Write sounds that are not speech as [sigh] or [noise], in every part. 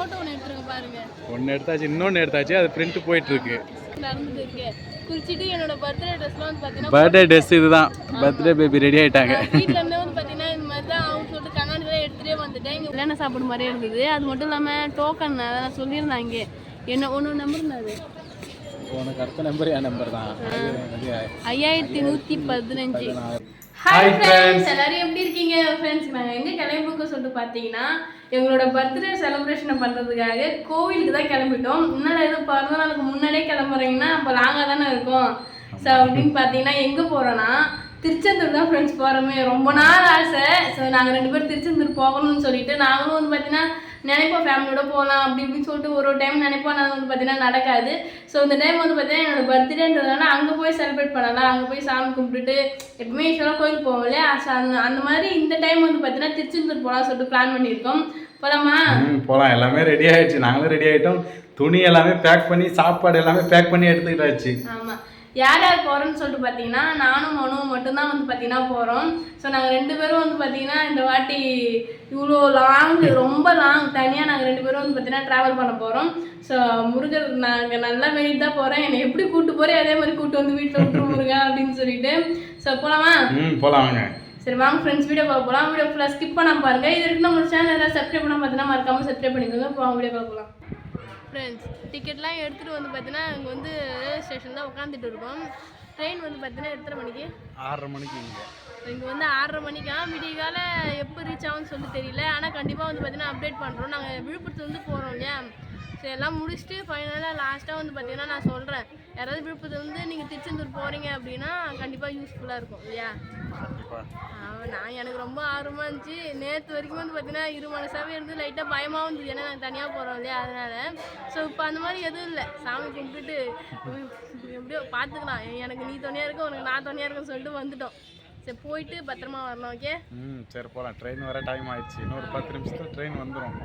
ஒன்று எடுத்துருங்க பாருங்க. ஒன்று எடுத்தாச்சு இன்னொன்று எடுத்தாச்சு அது பிரிண்ட் போயிட்டு இருக்கு. பர்த்டே ட்ரெஸ்லாம் வந்து பார்த்தீங்கன்னா பர்த்டே ட்ரெஸ் இதுதான். பர்த்டே பேபி ரெடி ஆயிட்டாங்க. பார்த்தீங்கன்னா இந்த மாதிரி மாதிரியே இருந்தது. அது மட்டும் இல்லாமல் டோக்கன் அதான் சொல்லியிருந்தாங்க இங்கே. என்ன ஒன்று நம்பர் இருந்தது உனக்கு அடுத்த நம்பர் என் நம்பர் தான். ஐயாயிரத்தி நூற்றி பதினஞ்சு. ஹாய். ஃப்ரெண்ட்ஸ் எல்லாரும் எப்படி இருக்கீங்க? ஃப்ரெண்ட்ஸ் நாங்கள் எங்கே கிளம்பிருக்கோம் சொல்லிட்டு பார்த்தீங்கன்னா எங்களோட பர்த்டே செலிப்ரேஷனை பண்ணுறதுக்காக கோவிலுக்கு தான் கிளம்பிட்டோம். முன்னாடி எதுவும் பிறந்த நாளுக்கு முன்னாடியே கிளம்புறீங்கன்னா அப்போ லாங்காக தானே இருக்கும். ஸோ அப்படின்னு பார்த்தீங்கன்னா எங்கே போகிறோன்னா திருச்செந்தூர் தான் ஃப்ரெண்ட்ஸ் போகிறோமே ரொம்ப நாள் ஆசை. ஸோ நாங்கள் ரெண்டு பேரும் திருச்செந்தூர் போகணும்னு சொல்லிட்டு நாங்களும் வந்து பார்த்தீங்கன்னா நினைப்போம் ஃபேமிலியோட போகலாம் அப்படி இப்படின்னு சொல்லிட்டு ஒரு ஒரு டைம் நினைப்போம். நான் வந்து பார்த்தீங்கன்னா நடக்காது. ஸோ இந்த டைம் வந்து பார்த்தீங்கன்னா என்னோட பர்த்டேன்றதுனால அங்கே போய் செலிப்ரேட் பண்ணலாம். அங்கே போய் சாமி கும்பிட்டுட்டு எப்பவுமே யூஸ்வலாக கோயிலுக்கு போவோம் இல்லையா? அந்த அந்த மாதிரி இந்த டைம் வந்து பார்த்தீங்கன்னா திருச்செந்தூர் போகலாம் சொல்லிட்டு பிளான் பண்ணியிருக்கோம். போலாமா? ம் போகலாம் எல்லாமே ரெடி ஆயிடுச்சு. நாங்களும் ரெடி ஆயிட்டோம். துணி எல்லாமே பேக் பண்ணி சாப்பாடு எல்லாமே பேக் பண்ணி எடுத்துக்கிட்டாச்சு. ஆமாம் யார் யார் போகிறோன்னு சொல்லிட்டு பார்த்தீங்கன்னா நானும் மனுவும் மட்டும்தான் வந்து பார்த்தீங்கன்னா போகிறோம் ஸோ நாங்கள் ரெண்டு பேரும் வந்து பார்த்தீங்கன்னா இந்த வாட்டி இவ்வளோ லாங் ரொம்ப லாங் தனியாக நாங்கள் ரெண்டு பேரும் வந்து பார்த்தீங்கன்னா ட்ராவல் பண்ண போகிறோம் ஸோ முருகர் நாங்கள் நல்லா வேண்டிட்டு தான் போகிறேன் என்னை எப்படி கூட்டு போகிறேன் அதே மாதிரி கூட்டு வந்து வீட்டில் விட்டுரு முருகா அப்படின்னு சொல்லிட்டு. ஸோ போகலாமா வாங்க சரி வாங்க ஃப்ரெண்ட்ஸ் வீடியோ பார்க்க போகலாம் வீடியோ ஃபுல்லாக ஸ்கிப் பண்ணாம பாருங்க. இது வரைக்கும் நம்ம சேனல் சப்ஸ்கிரைப் பண்ணாம பார்த்தீங்கன்னா மறக்காம சப்ஸ்கிரைப் பண்ணிக்கோங்க. இப்போ வீடியோ பார்க்க போகலாம் ஃப்ரெண்ட்ஸ் டிக்கெட்லாம் எடுத்துகிட்டு வந்து பார்த்தீங்கன்னா இங்கே வந்து ரயில்வே ஸ்டேஷன் தான் உட்காந்துட்டு இருக்கோம். ட்ரெயின் வந்து பார்த்தீங்கன்னா எத்தனை மணிக்கு? ஆறரை மணிக்கு இங்கே. இங்கே வந்து ஆறரை மணிக்கா? விடியகால எப்போ ரீச் ஆகும்னு சொல்லி தெரியல. ஆனால் கண்டிப்பாக வந்து பார்த்தீங்கன்னா அப்டேட் பண்ணுறோம் நாங்கள் விழுப்புரத்துலேருந்து போகிறோம் இல்லையா? சரி எல்லாம் முடிச்சுட்டு ஃபைனலாக லாஸ்ட்டாக வந்து பார்த்தீங்கன்னா நான் சொல்கிறேன் யாராவது விழுப்புரத்துலேருந்து நீங்கள் திருச்செந்தூர் போகிறீங்க அப்படின்னா கண்டிப்பாக யூஸ்ஃபுல்லாக இருக்கும் இல்லையா? ஆமா, நான் எனக்கு ரொம்ப ஆர்வமாக இருந்துச்சு. நேற்று வரைக்கும் வந்து பார்த்தீங்கன்னா இரு மனசாவே இருந்து லைட்டாக பயமாகவும் இருந்தது. ஏன்னா நாங்கள் தனியாக போகிறோம் இல்லையா? அதனால. ஸோ இப்போ அந்த மாதிரி எதுவும் இல்லை. சாமி கும்பிட்டுட்டு உம், எப்படியோ பார்த்துக்கலாம் எனக்கு நீ துணையாக இருக்க உனக்கு நான் துணையாக இருக்குன்னு சொல்லிட்டு வந்துட்டோம். சரி போயிட்டு பத்திரமா வரணும் ஓகே ம் சரி போகலாம் ட்ரெயின் வர டைம் ஆயிடுச்சு. இன்னொரு பத்து நிமிஷத்துல ட்ரெயின் வந்துடும்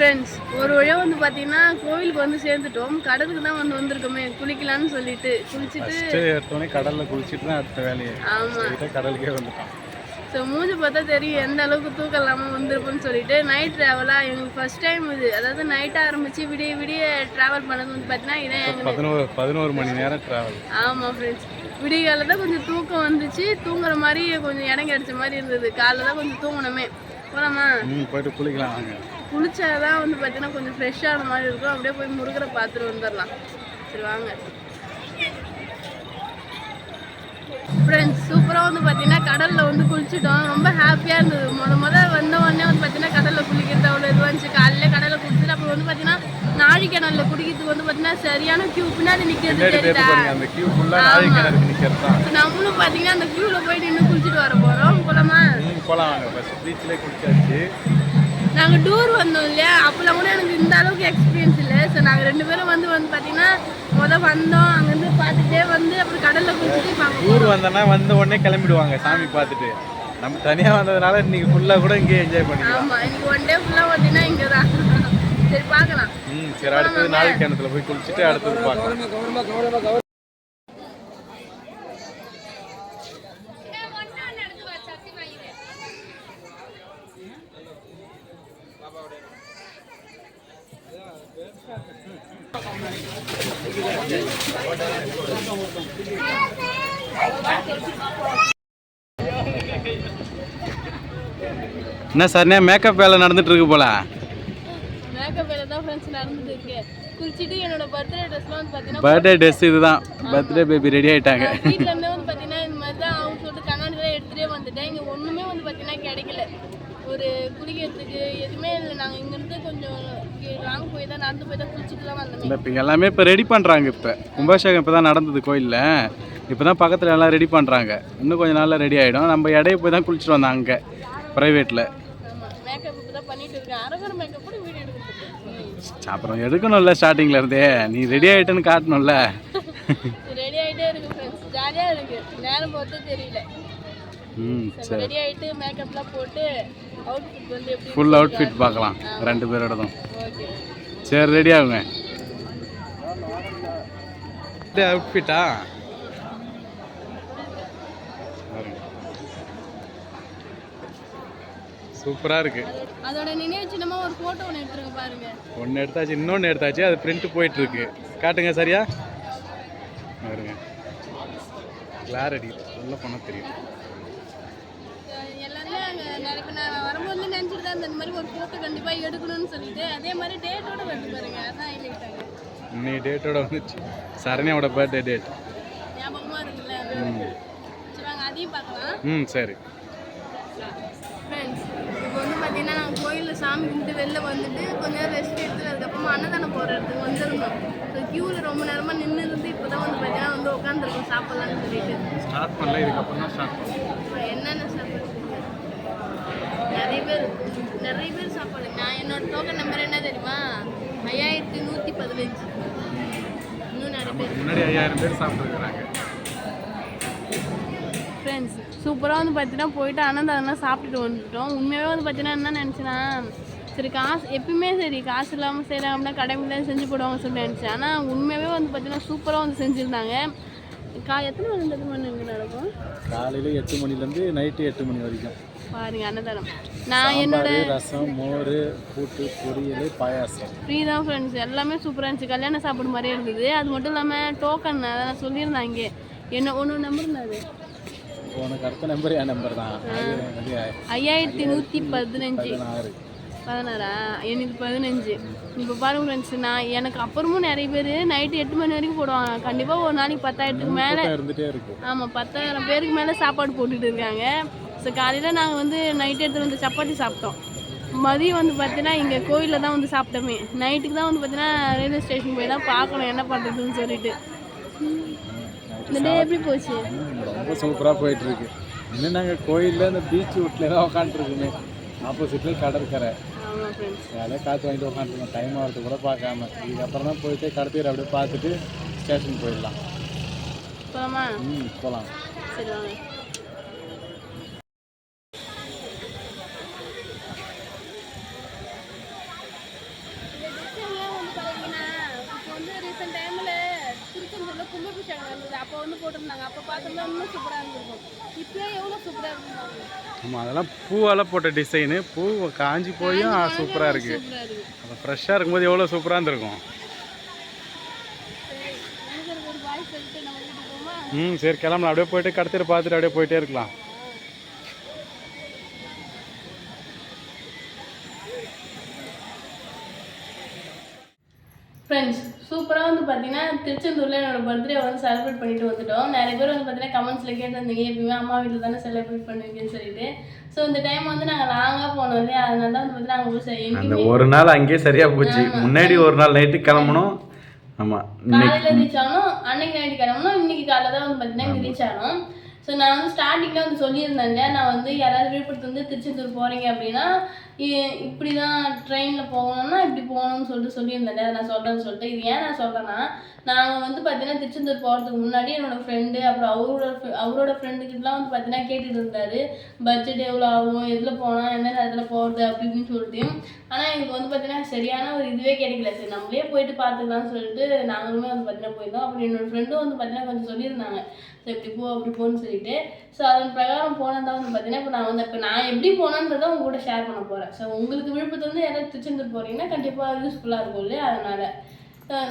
ஃப்ரெண்ட்ஸ் ஒரு வழியாக வந்து பார்த்தீங்கன்னா கோவிலுக்கு வந்து சேர்ந்துட்டோம். கடலுக்கு தான் வந்து வந்திருக்கோமே குளிக்கலாம்னு சொல்லிட்டு. குளிச்சுட்டு எடுத்தோடனே கடலில் குளிச்சுட்டு தான் அடுத்த வேலையை ஆமாம் கடலுக்கே வந்துட்டோம். ஸோ மூஞ்சி பார்த்தா தெரியும் எந்த அளவுக்கு தூக்கம் இல்லாமல் வந்திருப்போம்னு சொல்லிட்டு. நைட் ட்ராவலாக எங்களுக்கு ஃபர்ஸ்ட் டைம் இது. அதாவது நைட் ஆரம்பித்து விடிய விடிய ட்ராவல் பண்ணது வந்து பார்த்தீங்கன்னா இதான் எங்களுக்கு பதினோரு பதினோரு மணி நேரம் ட்ராவல் ஆமாம் ஃப்ரெண்ட்ஸ் விடியகால தான் கொஞ்சம் தூக்கம் வந்துச்சு. தூங்குற மாதிரி கொஞ்சம் இடம் கிடைச்ச மாதிரி இருந்தது. காலைல தான் கொஞ்சம் தூங்கணுமே ம் போயிட்டு குளிக்கலாம் வாங்க. குளிச்சாதான் வந்து பார்த்தீங்கன்னா கொஞ்சம் ஃப்ரெஷ்ஷான மாதிரி இருக்கும். அப்படியே போய் முருகரை பார்த்துட்டு வந்துடலாம். சரி வாங்க. ஃப்ரெண்ட்ஸ் சூப்பராக வந்து பார்த்தீங்கன்னா கடலில் வந்து குளிச்சிட்டோம். ரொம்ப ஹாப்பியாக இருந்தது. முத முத வந்த உடனே வந்து பார்த்தீங்கன்னா கடலில் குளிக்கிறது அவ்வளோ இதுவாக இருந்துச்சு. காலையில கடலில் குளிச்சுட்டு அப்புறம் வந்து பார்த்தீங்கன்னா நாழிக்கிணறுல குடிக்கிறதுக்கு வந்து பார்த்தீங்கன்னா சரியான கியூ பின்னாடி நிற்கிறது தெரியுதா? நம்மளும் பார்த்தீங்கன்னா அந்த கியூவில் போய் நின்று குளிச்சுட்டு வர போகிறோம் போலாமா? ம் போகலாம் வாங்க. ஃபஸ்ட் பீச்சில் குளிச்சாச்சு. நாங்கள் டூர் வந்தோம் இல்லையா? அப்போலாம் கூட எனக்கு இந்த அளவுக்கு எக்ஸ்பீரியன்ஸ் இல்லை. ஸோ நாங்கள் ரெண்டு பேரும் வந்து வந்து பார்த்தீங்கன்னா மொதல் வந்தோம். அங்கேருந்து பார்த்துட்டே வந்து அப்புறம் கடலில் குளிச்சுட்டு ஊர் வந்தோன்னா வந்த உடனே கிளம்பிடுவாங்க சாமி பார்த்துட்டு. நம்ம தனியாக வந்ததுனால இன்னைக்கு ஃபுல்லாக கூட இங்கேயே என்ஜாய் பண்ணிக்கலாம். ஆமாம் இன்னைக்கு ஒன் டே ஃபுல்லாக பார்த்தீங்கன்னா இங்கே தான் சரி பார்க்கலாம். ம் சரி அடுத்தது நாளை கிணத்துல போய் குளிச்சுட்டு அடுத்தது பார்க்கலாம். என்ன சார் மேக்கப் வேலை நடந்துட்டு இருக்கு போல? மேக்கப் வேலை தான் ஃப்ரெண்ட்ஸ் நடந்துட்டு இருக்கு. குளிச்சுட்டு என்னோட பர்த்டே ட்ரெஸ்லாம் வந்து பார்த்தீங்கன்னா பர்த்டே ட்ரெஸ் இதுதான். பர்த்டே பேபி ரெடி ஆயிட்டாங்க. வீட்டில் இருந்தே வந்து பார்த்தீங்கன்னா இந்த மாதிரி தான் அவங்க சொல்லிட்டு கண்ணாடிலாம் எடுத்துகிட்டே வந்துட்டேன். இங்கே ஒன்றுமே வந்து பார்த்தீங்கன்னா கிடைக்கல. ஒரு குளிக்கிறதுக்கு எதுவுமே இல்லை. நாங்கள் இங்கேருந்து கொஞ்சம் லாங் போய் தான் நடந்து போய் தான் குளிச்சுட்டுலாம் வந்தோமே. இப்போ எல்லாமே இப்போ ரெடி பண்ணுறாங்க இப்போ. கும்பாபிஷேகம் இப்போ தான் நடந்தது கோயிலில். இப்போ தான் பக்கத்தில் எல்லாம் ரெடி பண்ணுறாங்க இன்னும் கொஞ்சம் நாளில் ரெடி ஆகிடும் நம்ம இடையே போய் தான் குளிச்சுட்டு வந்தோம் அங்கே. ப்ரைவேட்டில் அப்புறம் எடுக்கணும்ல ஸ்டார்டிங்கில் இருந்தே. நீ ரெடி ஆகிட்டேன்னு காட்டணும்ல. [laughs] ரெடி ஆகிட்டே இருக்கு ஃப்ரெண்ட்ஸ் ஜாலியாக இருக்கு. நேரம் பார்த்து தெரியல. ம் சரி ரெடி ஆகிட்டு மேக்கப்லாம் போட்டு அவுட்ஃபிட் வந்து எப்படி ஃபுல் அவுட்ஃபிட் பார்க்கலாம். ரெண்டு பேரோடதும். சரி ரெடி ஆகுங்க. அவுட்ஃபிட்டா சூப்பராக இருக்கு. அதோட நினைவு சின்னமா ஒரு ஃபோட்டோ ஒன்று எடுத்துருங்க பாருங்க. ஒன்று எடுத்தாச்சு இன்னொன்று எடுத்தாச்சு அது பிரிண்ட் போயிட்டு இருக்கு. காட்டுங்க சரியா? பாருங்க. கிளாரிட்டி உள்ள போனால் தெரியும். வரும்போது நினச்சிட்டு தான் இந்த மாதிரி ஒரு ஃபோட்டோ கண்டிப்பாக எடுக்கணும்னு சொல்லிட்டு. அதே மாதிரி டேட்டோட பாருங்க அதான் டேட்டோட வந்துச்சு. சரண்யாவோட பர்த்டே டேட் ஞாபகமாக இருக்குல்ல? சரி ம் சரி. பார்த்தீங்கன்னா நாங்கள் கோயிலில் சாமி கும்பிட்டு வெளில வந்துட்டு கொஞ்ச நேரம் ரெஸ்ட் எடுத்துட்டு அதுக்கப்புறமா அன்னதானம் போகிற இடத்துக்கு வந்துருந்தோம் ஸோ க்யூவில் ரொம்ப நேரமாக நின்று இருந்து இப்போ தான் வந்து பார்த்தீங்கன்னா வந்து உட்காந்துருக்கோம் சாப்பிட்லான்னு சொல்லிட்டு. ஸ்டார்ட் பண்ணல இதுக்கப்புறம் தான் ஸ்டார்ட் பண்ணலாம் இப்போ என்னென்ன சாப்பாடு நிறைய பேர் நிறைய பேர் சாப்பாடு நான் என்னோட டோக்கன் நம்பர் என்ன தெரியுமா? ஐயாயிரத்தி நூற்றி பதினஞ்சு. இன்னும் நிறைய பேர். முன்னாடி ஐயாயிரம் பேர் சாப்பிட்டுருக்குறாங்க. ஃப்ரெண்ட்ஸ் சூப்பராக வந்து பார்த்தீங்கன்னா போயிட்டு அனந்தாதெல்லாம் சாப்பிட்டுட்டு வந்துட்டோம். உண்மையாகவே வந்து பார்த்தீங்கன்னா என்ன நினச்சேன்னா சரி காசு எப்பயுமே சரி காசு இல்லாமல் செய்கிறாங்க அப்படின்னா கடைமையில செஞ்சு போடுவாங்க சொல்லி நினச்சேன். ஆனால் உண்மையாகவே வந்து பார்த்தீங்கன்னா சூப்பராக வந்து செஞ்சுருந்தாங்க. கா எத்தனை மணி எத்தனை மணி இங்கே நடக்கும்? காலையில் எட்டு மணிலேருந்து நைட்டு எட்டு மணி வரைக்கும். பாருங்க அன்னதானம். நான் என்னோட ரசம் மோர் கூட்டு பொரியல் பாயாசம். ஃப்ரீ தான் ஃப்ரெண்ட்ஸ் எல்லாமே சூப்பராக இருந்துச்சு. கல்யாண சாப்பாடு மாதிரியே இருந்தது. அது மட்டும் இல்லாமல் டோக்கன் அதை நான் சொல்லியிருந்தேன் இங்கே என்ன ஒன்று நம்பர் இருந்தாது உனக்கு அடுத்த நம்பர் என் நம்பர் தான். ஐயாயிரத்தி நூற்றி பதினஞ்சு. பதினாறு? எனக்கு பதினஞ்சு. இப்போ பாருங்க ஃப்ரெண்ட்ஸ் நான் எனக்கு அப்புறமும் நிறைய பேர் நைட்டு எட்டு மணி வரைக்கும் போடுவாங்க. கண்டிப்பாக ஒரு நாளைக்கு பத்தாயிரத்துக்கு மேலே ஆமாம் பத்தாயிரம் பேருக்கு மேலே சாப்பாடு போட்டுட்டு இருக்காங்க. ஸோ காலையில் நாங்கள் வந்து நைட்டு எடுத்து வந்து சப்பாத்தி சாப்பிட்டோம். மதியம் வந்து பார்த்தீங்கன்னா இங்கே கோயிலில் தான் வந்து சாப்பிட்டோமே. நைட்டுக்கு தான் வந்து பார்த்தீங்கன்னா ரயில்வே ஸ்டேஷன் போய் தான் பார்க்கணும் என்ன பண்ணுறதுன்னு சொல்லிட்டு. இந்த டே எப்படி போச்சு? ம், ரொம்ப சூப்பராக போயிட்டு இருக்கு இன்னும் நாங்கள் கோயிலில் இந்த பீச் வீட்டில் தான் உட்காந்துருக்குமே ஆப்போசிட்டில் கடற்கரை. ஜாலியாக காற்று வாங்கிட்டு உட்காந்துருக்கோம் டைம் ஆகிறது கூட பார்க்காம. இதுக்கப்புறம் தான் போயிட்டு கடத்தீர் அப்படியே பார்த்துட்டு ஸ்டேஷன் போயிடலாம். போகலாமா ம் போகலாம் சரி வாங்க இப்போ வந்து ரீசெண்ட் டைமில் திருச்செந்தூரில் கும்பாபிஷேகம் அப்போ வந்து போட்டிருந்தாங்க. அப்போ பார்த்தோம்னா இன்னும் சூப்பராக இருந்திருக்கும். இப்போயே எவ்வளோ சூப்பராக இருந்தாங்க ஆமாம் அதெல்லாம் பூவெல்லாம் போட்ட டிசைனு பூ காஞ்சி போயும் சூப்பராக இருக்குது அது ஃப்ரெஷ்ஷாக இருக்கும்போது எவ்வளோ சூப்பராக இருந்திருக்கும்? ம் சரி கிளம்பலாம். அப்படியே போயிட்டு கடத்திட்டு பார்த்துட்டு அப்படியே போயிட்டே இருக்கலாம். ஃப்ரெண்ட்ஸ் சூப்பராக வந்து பார்த்தீங்கன்னா திருச்செந்தூரில் என்னோட பர்த்டே வந்து செலிப்ரேட் பண்ணிட்டு வந்துட்டோம். நிறைய பேர் வந்து பார்த்தீங்கன்னா கமெண்ட்ஸில் கேட்டிருந்தீங்க எப்பயுமே அம்மா வீட்டில் தானே செலிப்ரேட் பண்ணுவீங்கன்னு சொல்லிட்டு. ஸோ இந்த டைம் வந்து நாங்கள் லாங்காக போனோம் இல்லையா? அதனால தான் வந்து பார்த்தீங்கன்னா எங்கேயுமே ஒரு நாள் அங்கேயே சரியாக போச்சு. முன்னாடி ஒரு நாள் நைட்டு கிளம்பணும். ஆமாம் காலையில் ரீச் ஆனோம் அன்னைக்கு நைட்டு கிளம்பணும். இன்னைக்கு காலையில் தான் வந்து பார்த்தீங்கன்னா இங்கே ரீச் ஆனோம் ஸோ நான் வந்து ஸ்டார்டிங்கில் வந்து சொல்லியிருந்தேங்க. நான் வந்து யாராவது விழுப்புரத்து வந்து திருச்செந்தூர் போகிறீங்க அப்படின்னா இ- இப்படி தான் ட்ரெயினில் போகணும்னா இப்படி போகணும்னு சொல்லிட்டு சொல்லியிருந்தேன் அதை நான் சொல்கிறேன்னு சொல்லிட்டு இது ஏன் நான் சொல்கிறேன்னா நாங்கள் வந்து பார்த்தீங்கன்னா திருச்செந்தூர் போகிறதுக்கு முன்னாடி என்னோடய ஃப்ரெண்டு அப்புறம் அவரோட அவரோட ஃப்ரெண்டுக்கிட்டலாம் வந்து பார்த்தீங்கன்னா கேட்டுட்டு இருந்தார். பட்ஜெட் எவ்வளோ ஆகும் எதில் போனால் எந்த நேரத்தில் போகிறது அப்படின்னு சொல்லிட்டு. ஆனால் எங்களுக்கு வந்து பார்த்தீங்கன்னா சரியான ஒரு இதுவே கிடைக்கல. சரி நம்மளே போயிட்டு பார்த்துக்கலாம்னு சொல்லிட்டு நாங்களுமே வந்து பார்த்தீங்கன்னா போயிருந்தோம். அப்புறம் என்னோடய ஃப்ரெண்டும் வந்து பார்த்தீங்கன்னா கொஞ்சம் சொல்லியிருந்தாங்க. ஸோ இப்படி போ அப்படி போன்னு சொல்லிட்டு. ஸோ அதன் பிரகாரம் போனதா வந்து பார்த்தீங்கன்னா இப்போ நான் வந்து இப்போ நான் எப்படி போனேன்றதை உங்க கூட ஷேர் பண்ண போகிறேன் ஸோ உங்களுக்கு விழுப்புரத்துலேருந்து யாராவது திருச்செந்தூர் போகிறீங்கன்னா கண்டிப்பாக யூஸ்ஃபுல்லாக இருக்கும் இல்லையா? அதனால்.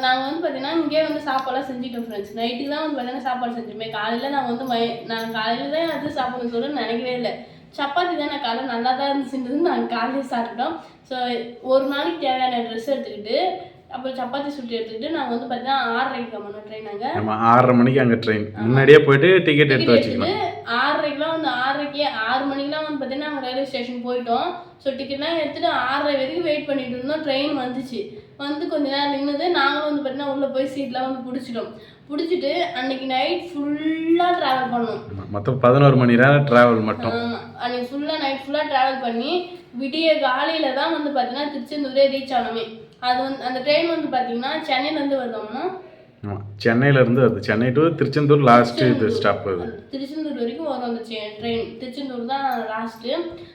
நாங்கள் வந்து பார்த்தீங்கன்னா இங்கேயே வந்து சாப்பாடுலாம் செஞ்சுட்டோம் ஃப்ரெண்ட்ஸ் நைட்டுக்கு தான் வந்து பார்த்தீங்கன்னா சாப்பாடு செஞ்சோமே. காலையில் நாங்கள் வந்து மை நான் காலையில் தான் அது சாப்பிடணும்னு சொல்ல நினைக்கவே இல்லை. சப்பாத்தி தான் நான் காலையில் நல்லா தான் இருந்துச்சுன்றது நாங்கள் காலையில் சாப்பிட்டோம். ஸோ ஒரு நாளைக்கு தேவையான ட்ரெஸ் எடுத்துக்கிட்டு அப்புறம் சப்பாத்தி சுட்டு எடுத்துக்கிட்டு நாங்கள் வந்து பார்த்தீங்கன்னா ஆறரைக்கு கம்மணும் ட்ரெயின் அங்கே. ஆமாம் ஆறரை மணிக்கு அங்கே ட்ரெயின் முன்னாடியே போயிட்டு டிக்கெட் எடுத்து வச்சுக்கலாம் ஆறரைக்குலாம் வந்து ஆறரைக்கே ஆறு மணிக்கெலாம் வந்து பார்த்தீங்கன்னா நாங்கள் ரயில்வே ஸ்டேஷன் போயிட்டோம். ஸோ டிக்கெட்லாம் எடுத்துகிட்டு ஆறரை வரைக்கும் வெயிட் பண்ணிட்டு இருந்தோம். ட்ரெயின் வந்துச்சு. வந்து கொஞ்ச நேரம் நின்றுது நாங்களும் வந்து பார்த்தீங்கன்னா உள்ளே போய் சீட்லாம் வந்து பிடிச்சிட்டோம். பிடிச்சிட்டு அன்னைக்கு நைட் ஃபுல்லாக ட்ராவல் பண்ணோம். மொத்தம் பதினோரு மணி நேரம் டிராவல் மட்டும். அன்னைக்கு ஃபுல்லாக நைட் ஃபுல்லாக ட்ராவல் பண்ணி விடிய காலையில் தான் வந்து பார்த்தீங்கன்னா திருச்செந்தூரே ரீச் ஆனோமே. அது வந்து அந்த ட்ரெயின் வந்து பார்த்தீங்கன்னா சென்னையிலேருந்து வருதோம்னா சென்னையிலேருந்து வருது. சென்னை டு திருச்செந்தூர் லாஸ்ட் இது ஸ்டாப் அது திருச்செந்தூர் வரைக்கும் வரும் அந்த ட்ரெயின் திருச்செந்தூர் தான் லாஸ்ட்டு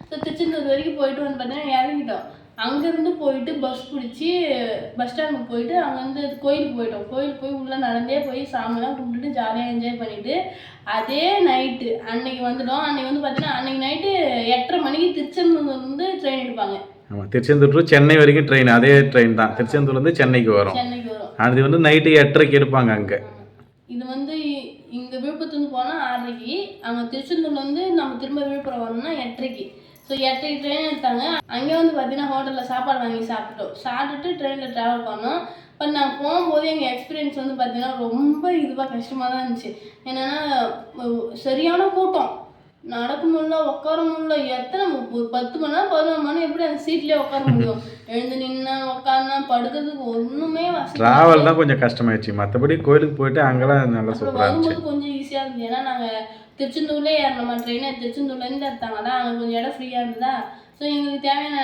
ஸோ திருச்செந்தூர் வரைக்கும் போயிட்டு வந்து பார்த்தீங்கன்னா இறங்கிட்டோம். அங்கேருந்து போயிட்டு பஸ் பிடிச்சி பஸ் ஸ்டாண்டுக்கு போயிட்டு அங்கேருந்து கோயிலுக்கு போயிட்டோம். கோயிலுக்கு போய் உள்ளே நடந்தே போய் சாமிலாம் கும்பிட்டுட்டு ஜாலியாக என்ஜாய் பண்ணிட்டு அதே நைட்டு அன்னைக்கு வந்துட்டோம். அன்னைக்கு வந்து பார்த்தீங்கன்னா அன்னைக்கு நைட்டு எட்டரை மணிக்கு திருச்செந்தூர்லேருந்து ட்ரெயின் எடுப்பாங்க. ஆமாம் திருச்செந்தூர் டு சென்னை வரைக்கும் ட்ரெயின் அதே ட்ரெயின் தான். திருச்செந்தூர்லேருந்து சென்னைக்கு வரும். சென்னைக்கு வரும். அது வந்து நைட்டு எட்டரைக்கு எடுப்பாங்க அங்கே. இது வந்து இங்கே விழுப்புரத்துலேருந்து போனால் ஆறரைக்கு அங்கே திருச்செந்தூர்லேருந்து நம்ம திரும்ப விழுப்புரம் வரணும்னா எட்டரைக்கு. ஸோ எட்டரைக்கு ட்ரெயின் எடுத்தாங்க. அங்கே வந்து பார்த்தீங்கன்னா ஹோட்டலில் சாப்பாடு வாங்கி சாப்பிட்டோம். சாப்பிட்டுட்டு ட்ரெயினில் ட்ராவல் பண்ணோம். பட் நான் போகும்போது எங்கள் எக்ஸ்பீரியன்ஸ் வந்து பார்த்தீங்கன்னா ரொம்ப இதுவாக கஷ்டமாக தான் இருந்துச்சு. என்னென்னா சரியான கூட்டம். நடக்க முடியல உட்கார முடியல எத்தனை ஒரு பத்து மணி நேரம் பதினொரு மணி நேரம் எப்படி அந்த சீட்லேயே உட்கார முடியும்? எழுந்து நின்னா உட்காந்தா படுக்கிறதுக்கு வசதி ட்ராவல் தான் கொஞ்சம் கஷ்டமாயிடுச்சு. மற்றபடி கோயிலுக்கு போயிட்டு அங்கெல்லாம் நல்லா சூப்பராக இருந்துச்சு. கொஞ்சம் ஈஸியாக இருந்துச்சு. ஏன்னா நாங்கள் திருச்செந்தூர்லேயே ஏறினோமா ட்ரெயினை திருச்செந்தூர்லேருந்து எடுத்தாங்களா அங்கே கொஞ்சம் இடம் ஃப்ரீயாக இருந்ததா? ஸோ எங்களுக்கு தேவையான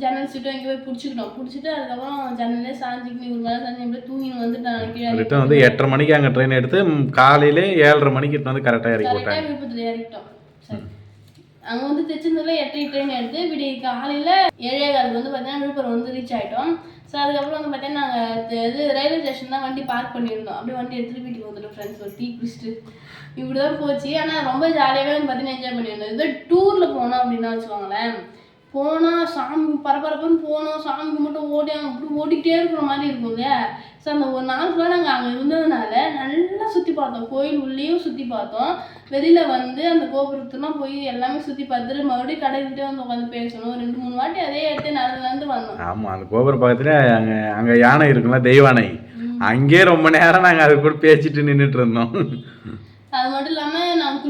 ஜன்னல் சீட்டும் இங்கே போய் பிடிச்சிக்கிட்டோம். பிடிச்சிட்டு அதுக்கப்புறம் ஜன்னலே சாஞ்சிக்கிட்டு ஒரு மேலே சாஞ்சி அப்படியே தூங்கின்னு வந்துட்டாங்க கீழே ரிட்டன் வந்து எட்டரை மணிக்கு அங்கே ட்ரெயின் எடுத்து காலையிலே ஏழரை மணிக்கு வந்து கரெக்டாக இறக்கி கரெக்டாக போட்டாங்க விழுப்புரத்தில் இறக்கிட்டோம். அங்கே வந்து திருச்செந்தூர்ல எட்டரை ட்ரெயின் எடுத்து விடிய காலையில் ஏழே காலுக்கு வந்து பார்த்தீங்கன்னா விழுப்புரம் வந்து ரீச் ஆகிட்டோம் ஸோ அதுக்கப்புறம் வந்து பார்த்தீங்கன்னா நாங்கள் இது ரயில்வே ஸ்டேஷன் தான் வண்டி பார்க் பண்ணியிருந்தோம். அப்படியே வண்டி எடுத்துகிட்டு வீட்டுக்கு வந்துட்டோம் ஃப்ரெண்ட்ஸ் ஒரு டீ குடிச்சிட்டு. இப்படி தான் போச்சு. ஆனால் ரொம்ப ஜாலியாகவே வந்து பார்த்தீங்கன்னா என்ஜாய் பண்ணியிருந்தோம். இதே டூரில் போனோம் அப்படின்னா வச்சுக்கோங்களேன். போனால் சாமி பரபரப்புன்னு போனோம் சாமிக்கு மட்டும் ஓடி அங்கே இப்படி ஓடிக்கிட்டே இருக்கிற மாதிரி இருக்கும் இல்லையா ஸோ அந்த ஒரு நாள் ஃபுல்லாக நாங்கள் அங்கே இருந்ததுனால நல்லா சுற்றி பார்த்தோம். கோயில் உள்ளேயும் சுற்றி பார்த்தோம். வெளியில் வந்து அந்த கோபுரத்துலாம் போய் எல்லாமே சுற்றி பார்த்துட்டு மறுபடியும் கடைக்கிட்டே வந்து உட்காந்து பேசணும். ரெண்டு மூணு வாட்டி அதே இடத்துல நடந்து வந்தோம். ஆமாம் அந்த கோபுரம் பக்கத்துல அங்கே அங்கே யானை இருக்குல்ல தெய்வானை. அங்கேயே ரொம்ப நேரம் நாங்கள் அது கூட பேசிட்டு நின்றுட்டு இருந்தோம். அது மட்டும் இல்லாமல்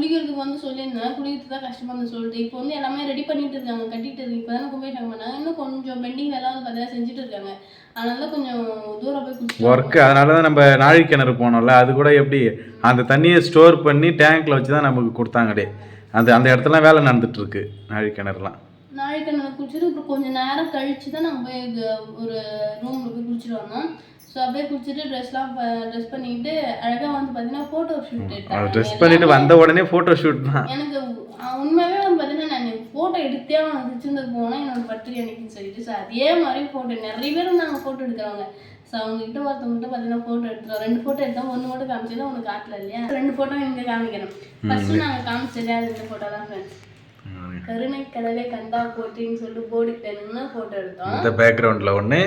குளிக்கிறதுக்கு வந்து சொல்லியிருந்தேன். குளிக்கிறதுக்கு தான் கஷ்டமாக இருந்து சொல்லிட்டு. இப்போ வந்து எல்லாமே ரெடி பண்ணிட்டு இருக்காங்க. கட்டிட்டு இருக்கு. இப்போ தானே கும்பேஷம் பண்ணாங்க இன்னும் கொஞ்சம் பெண்டிங் எல்லாம் பார்த்தீங்கன்னா செஞ்சுட்டு இருக்காங்க. அதனால கொஞ்சம் தூரம் போய் ஒர்க்கு அதனால தான் நம்ம நாழி கிணறு போனோம்ல. அது கூட எப்படி? அந்த தண்ணியை ஸ்டோர் பண்ணி டேங்க்கில் வச்சு தான் நமக்கு கொடுத்தாங்கடே அந்த அந்த இடத்துலாம் வேலை நடந்துட்டு இருக்கு நாழி கிணறுலாம். நாளைக்கு நான் குளிச்சுட்டு அப்புறம் கொஞ்சம் நேரம் கழிச்சு தான் இது ஒரு ரூமில் போய் குளிச்சுட்டு வந்தோம். ஸோ அப்படியே குளிச்சுட்டு ட்ரெஸ்லாம் ட்ரெஸ் பண்ணிட்டு அழகாக வந்து பார்த்தீங்கன்னா ஃபோட்டோ ஷூட் எடுத்தாங்க. ட்ரெஸ் பண்ணிட்டு வந்த உடனே ஃபோட்டோ ஷூட் தான். எனக்கு அஹ், உண்மையாவே வந்து பார்த்தீங்கன்னா நான் ஃபோட்டோ எடுத்தே அவன் திருச்செந்தூர் போனால் என்னோட பர்த்டே அன்னைக்குன்னு சொல்லிட்டு ஸோ அதே மாதிரி ஃபோட்டோ நிறைய பேர் நாங்கள் ஃபோட்டோ எடுக்கிறவங்க ஸோ அவங்ககிட்ட ஒருத்தவங்ககிட்ட பார்த்தீங்கன்னா ஃபோட்டோ எடுத்துறோம் ரெண்டு ஃபோட்டோ எடுத்தோம் ஒன்று மட்டும் காமிச்சது உனக்கு காட்டல இல்லையா? ரெண்டு ஃபோட்டோ இங்கே காமிக்கணும். ஃபர்ஸ்ட் நாங்கள் காமிச்சதே அது ரெண்டு ஃபோட்டோ தான் ஃப்ரெண்ட்ஸ் கருணை கடலை கந்தா போட்டின்னு சொல்லிட்டு போர்டு நின்று ஃபோட்டோ எடுத்தோம். இந்த பேக்ரவுண்டில் ஒன்று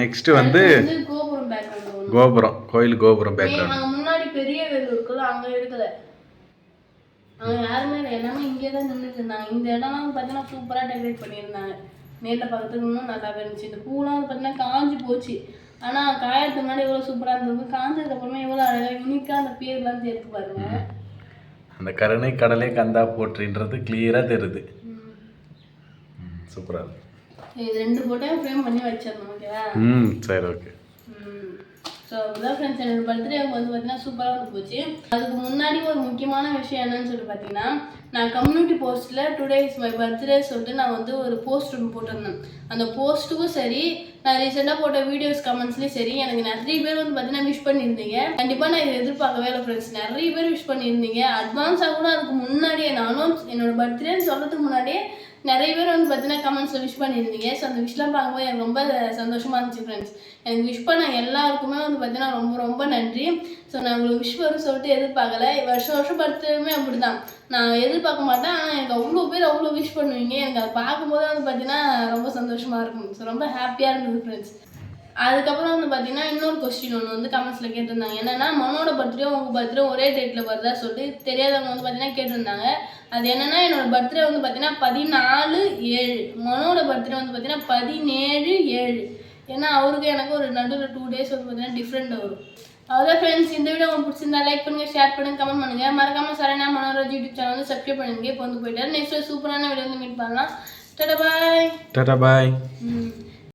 நெக்ஸ்ட் வந்து கோபுரம் பேக்ரவுண்ட் கோபுரம் கோயில் கோபுரம் பேக்ரவுண்ட் அங்கே முன்னாடி பெரிய வேலூர் இருக்குல்ல அங்கே எடுக்கல. அங்கே யாருமே இல்லை எல்லாமே இங்கே தான் நின்றுட்டு இருந்தாங்க. இந்த இடம்லாம் வந்து பார்த்தீங்கன்னா சூப்பராக டெக்கரேட் பண்ணியிருந்தாங்க. நேரில் பார்க்கறதுக்கு இன்னும் நல்லாவே இருந்துச்சு. இந்த பூலாம் பார்த்தீங்கன்னா காஞ்சி போச்சு. ஆனால் காயறதுக்கு முன்னாடி எவ்வளோ சூப்பராக இருந்தது? காஞ்சதுக்கு அப்புறமா எவ்வளோ அழகாக யூனிக்காக அந்த பேர்லாம் சேர்த்து பாருங்க. அந்த கருணை கடலே கந்தா போற்றின்றது கிளியராக தெரியுது. சூப்பராக இருக்கு. இது ரெண்டு ஃபோட்டோயும் ஃப்ரேம் பண்ணி வச்சிடணும் ஓகேவா ம் சரி ஓகே ஸோ அப்படிதான் ஃப்ரெண்ட்ஸ் என்னோட பர்த்டே வந்து பார்த்தீங்கன்னா சூப்பராக வந்து போச்சு. அதுக்கு முன்னாடி ஒரு முக்கியமான விஷயம் என்னன்னு சொல்லி பார்த்தீங்கன்னா நான் கம்யூனிட்டி போஸ்ட்டில் டுடே இஸ் மை பர்த்டே சொல்லிட்டு நான் வந்து ஒரு போஸ்ட் ஒன்று போட்டிருந்தேன். அந்த போஸ்ட்டுக்கும் சரி நான் ரீசெண்டாக போட்ட வீடியோஸ் கமெண்ட்ஸ்லேயும் சரி எனக்கு நிறைய பேர் வந்து பார்த்தீங்கன்னா விஷ் பண்ணியிருந்தீங்க. கண்டிப்பாக நான் இதை எதிர்பார்க்கவே இல்லை ஃப்ரெண்ட்ஸ் நிறைய பேர் விஷ் பண்ணியிருந்தீங்க. அட்வான்ஸாக கூட அதுக்கு முன்னாடியே நானும் என்னோட பர்த்டேன்னு சொல்கிறதுக்கு முன்னாடியே நிறைய பேர் வந்து பார்த்தீங்கன்னா கமெண்ட்ஸில் விஷ் பண்ணியிருந்தீங்க. ஸோ அந்த விஷ்லாம் பார்க்கும்போது எனக்கு ரொம்ப சந்தோஷமாக இருந்துச்சு ஃப்ரெண்ட்ஸ் எனக்கு விஷ் பண்ண எல்லாருக்குமே வந்து பார்த்தீங்கன்னா ரொம்ப ரொம்ப நன்றி. ஸோ நான் உங்களுக்கு விஷ் வரும் சொல்லிட்டு எதிர்பார்க்கல. வருஷம் வருஷம் படுத்துமே அப்படி தான் நான் எதிர்பார்க்க மாட்டேன். ஆனால் எனக்கு அவ்வளோ பேர் அவ்வளோ விஷ் பண்ணுவீங்க. எனக்கு அதை பார்க்கும்போது வந்து பார்த்தீங்கன்னா ரொம்ப சந்தோஷமாக இருக்கும். ஸோ ரொம்ப ஹாப்பியாக இருந்தது ஃப்ரெண்ட்ஸ் அதுக்கப்புறம் வந்து பார்த்தீங்கன்னா இன்னொரு கொஸ்டின் ஒன்று வந்து கமெண்ட்ஸில் கேட்டிருந்தாங்க. என்னன்னா மனோட பர்த்டே உங்கள் பர்த்டே ஒரே டேட்டில் வருதா சொல்லிட்டு தெரியாதவங்க வந்து பார்த்தீங்கன்னா கேட்டிருந்தாங்க. அது என்னன்னா என்னோட பர்த்டே வந்து பார்த்தீங்கன்னா பதினாலு ஏழு. மனோட பர்த்டே வந்து பார்த்தீங்கன்னா பதினேழு ஏழு. ஏன்னா அவருக்கு எனக்கு ஒரு நடுவில் டூ டேஸ் வந்து பார்த்தீங்கன்னா டிஃப்ரெண்ட் வரும் அவ்வளோதான் ஃப்ரெண்ட்ஸ் இந்த வீடியோ உங்களுக்கு பிடிச்சிருந்தா லைக் பண்ணுங்க ஷேர் பண்ணுங்க கமெண்ட் பண்ணுங்க. மறக்காம சரணா மனோராஜ் யூடியூப் சேனல் வந்து சப்ஸ்கிரைப் பண்ணுங்க இப்போ வந்து போயிட்டாரு. நெக்ஸ்ட் சூப்பரான வீடியோ வந்து மீட் பண்ணலாம். டாடா பாய் டாடா பாய் ம்.